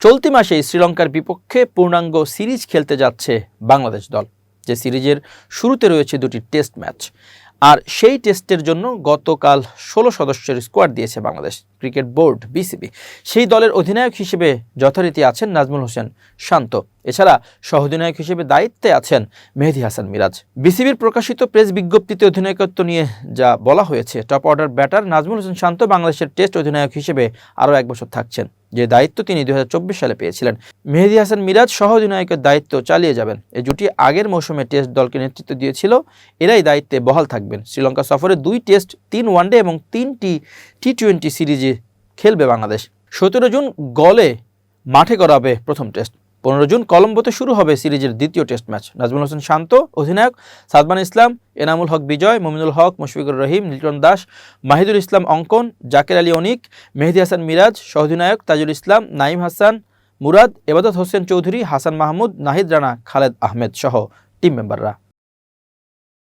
চলতি মাসেই শ্রীলঙ্কার বিপক্ষে পূর্ণাঙ্গ সিরিজ খেলতে যাচ্ছে বাংলাদেশ দল, যে সিরিজের শুরুতে রয়েছে দুটি টেস্ট ম্যাচ। আর সেই টেস্টের জন্য গতকাল ষোলো সদস্যের স্কোয়াড দিয়েছে বাংলাদেশ ক্রিকেট বোর্ড, বিসিবি। সেই দলের অধিনায়ক হিসেবে যথারীতি আছেন নাজমুল হোসেন শান্ত। এছাড়া সহ-অধিনায়ক হিসেবে দায়িত্বে আছেন মেহেদি হাসান মিরাজ। বিসিবির প্রকাশিত প্রেস বিজ্ঞপ্তিতে অধিনায়কত্ব নিয়ে যা বলা হয়েছে, top order batter Najmul Hossain Shanto বাংলাদেশের টেস্ট অধিনায়ক হিসেবে আরও এক বছর থাকছেন। যে দায়িত্ব তিনি দুই হাজার চব্বিশ সালে পেয়েছিলেন। মেহেদি হাসান মিরাজ সহ অধিনায়কের দায়িত্ব চালিয়ে যাবেন। এই জুটি আগের মৌসুমে টেস্ট দলকে নেতৃত্ব দিয়েছিল। এরাই দায়িত্বে বহাল থাকবেন। শ্রীলঙ্কা সফরে দুই টেস্ট, তিন ওয়ানডে এবং তিনটি টি টোয়েন্টি সিরিজে খেলবে বাংলাদেশ। সতেরো জুন গলে মাঠে করাবে প্রথম টেস্ট। পনেরো জুন কলম্বোতে শুরু হবে সিরিজের দ্বিতীয় টেস্ট ম্যাচ। নাজমুল হোসেন শান্ত, অধিনায়ক সাদমান ইসলাম, এনামুল হক বিজয়, মমিনুল হক, মুশফিকুর রহিম লিটন দাস, মাহিদুল ইসলাম অঙ্কন, জাকের আলী অনিক, মেহেদি হাসান মিরাজ, সহধিনায়ক তাজুল ইসলাম নাইম হাসান, মুরাদ, এবাদত হোসেন চৌধুরী, হাসান মাহমুদ, নাহিদ রানা, খালেদ আহমেদ সহ টিম মেম্বাররা।